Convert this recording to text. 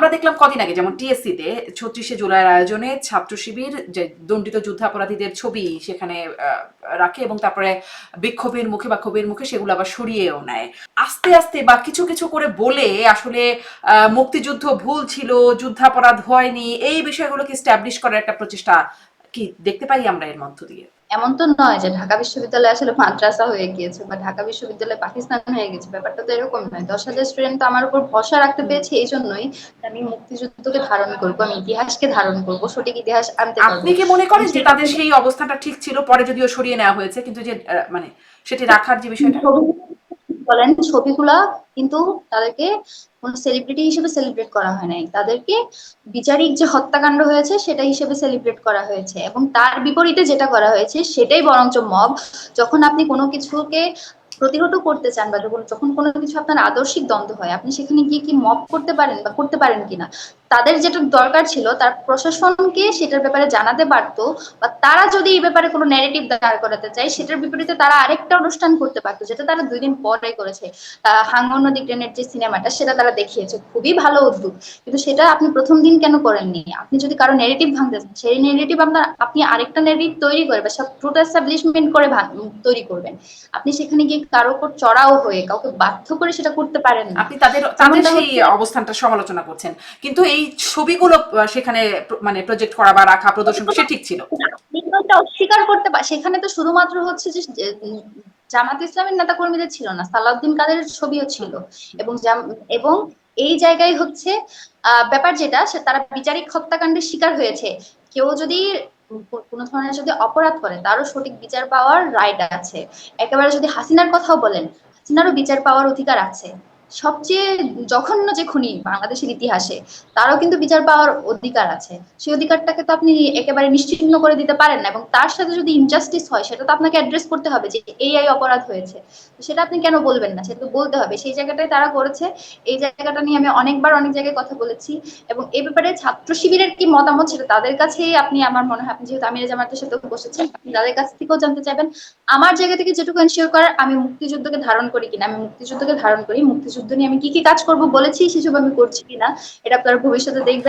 আমরা দেখলাম কদিন আগে, যেমন টিএসসি তে ছত্রিশে জুলাইয়ের আয়োজনে ছাত্র শিবির, যে দণ্ডিত যুদ্ধাপরাধীদের ছবি সেখানে রাখে এবং তারপরে বিক্ষোভের মুখে বা ক্ষোভের মুখে সেগুলো আবার সরিয়েও নেয়। আস্তে আস্তে বা কিছু কিছু করে বলে আসলে মুক্তিযুদ্ধ ভুল ছিল, যুদ্ধাপরাধ হয়নি, এই বিষয়গুলোকে স্ট্যাবলিশ করার একটা প্রচেষ্টা কি দেখতে পাই আমরা এর মধ্য দিয়ে? এমন তো নয় যে ঢাকা বিশ্ববিদ্যালয় আসলে মাদ্রাসা হয়ে গিয়েছে বা ঢাকা বিশ্ববিদ্যালয় পাকিস্তান হয়ে গেছে ব্যাপারটা তো এরকম নয়। দশ হাজার স্টুডেন্ট তো আমার উপর ভরসা রাখতে পেরেছে এই জন্যই আমি মুক্তিযুদ্ধকে ধারণ করব আমি ইতিহাসকে ধারণ করব সঠিক ইতিহাস আনতে আপনি কি মনে করেন যে তাদের সেই অবস্থাটা ঠিক ছিল? পরে যদিও সরিয়ে নেওয়া হয়েছে কিন্তু যে আহ, মানে সেটি রাখার যে বিষয়টা বলেন, ছবিগুলা কিন্তু তাদেরকে কোন সেলিব্রিটি হিসেবে সেলিব্রেট করা হয় নাই। তাদেরকে বিচারিক যে হত্যাকাণ্ড হয়েছে, সেটা হিসেবে সেলিব্রেট করা হয়েছে। এবং তার বিপরীতে যেটা করা হয়েছে, সেটাই বরঞ্চ মব যখন আপনি কোনো কিছুকে প্রতিহত করতে চান বা যখন যখন কোনো কিছু আপনার আদর্শিক দ্বন্দ্ব হয়, আপনি সেখানে গিয়ে কি মপ করতে পারেন বা করতে পারেন কিনা? তাদের যেটা দরকার ছিল, তার প্রশাসনকে সেটার ব্যাপারে জানাতে পারতো বা তারা যদি এই ব্যাপারে কোনো ন্যারেটিভ দাঁড় করাতে চায়, সেটার বিপরীতে তারা আরেকটা অনুষ্ঠান করতে পারতো, যেটা তারা দুই দিন পরে করেছে। হাঙ্গন দিগ্রেনের যে সিনেমাটা, সেটা তারা দেখিয়েছে। খুবই ভালো উদ্যোগ। কিন্তু সেটা আপনি প্রথম দিন কেন করেননি? আপনি যদি কারও নেগেটিভ ভাঙতে চান, সেই নেগেটিভ আপনার, আপনি আরেকটা নেগেটিভ তৈরি করে বা সব ট্রুথ এস্টাবলিশমেন্ট করে তৈরি করবেন। আপনি সেখানে গিয়ে কারও উপর চড়াও হয়ে কাউকে বাধ্য করে সেটা করতে পারেন না। আপনি তাদের তাদের সেই অবস্থানটা সমালোচনা করছেন। কিন্তু এই ছবিগুলো সেখানে মানে প্রজেক্ট করা বা রাখা প্রদর্শন সে ঠিক ছিল। অস্বীকার করতে পার সেখানে তো শুধুমাত্র হচ্ছে যে জামাত ইসলামের নেতা কর্মীদের ছিল না সালাউদ্দিন কাদের ছবিও ছিল। এবং এবং এই জায়গায় হচ্ছে আহ, ব্যাপার যেটা তারা বিচারিক হত্যাকাণ্ডের শিকার হয়েছে। কেউ যদি কোনো ধরনের যদি অপরাধ করে, তারও সঠিক বিচার পাওয়ার রাইট আছে। একেবারে যদি হাসিনার কথাও বলেন, হাসিনারও বিচার পাওয়ার অধিকার আছে। সবচেয়ে জঘন্য যে খুনি বাংলাদেশের ইতিহাসে, তারও কিন্তু বিচার পাওয়ার অধিকার আছে। সেই অধিকারটাকে তো আপনি একেবারে নিশ্চিহ্ন করে দিতে পারেন না এবং তার সাথে যদি ইনজাস্টিস হয়, সেটা তো আপনাকে অ্যাড্রেস করতে হবে যে এই এই অপরাধ হয়েছে। সেটা আপনি কেন বলবেন না? সেটা তো বলতে হবে। সেই জায়গাটাই তারা করেছে। এই জায়গাটা নিয়ে আমি অনেকবার অনেক জায়গায় কথা বলেছি এবং এই ব্যাপারে ছাত্র শিবিরের কি মতামত, সেটা তাদের কাছেই আপনি, আমার মনে হয় আপনি যেহেতু আমির জামাতের সাথে বসেছেন, আপনি তাদের কাছ থেকেও জানতে চাইবেন। আমার জায়গা থেকে যেটুকু এনশিওর করার, আমি মুক্তিযুদ্ধকে ধারণ করি কিনা, আমি মুক্তিযুদ্ধকে ধারণ করি, মুক্তিযুদ্ধ নিয়ে আমি কি কি কাজ করব বলেছি, সেসব আমি করছি কিনা, এটা আপনারা ভবিষ্যতে দেখবেন।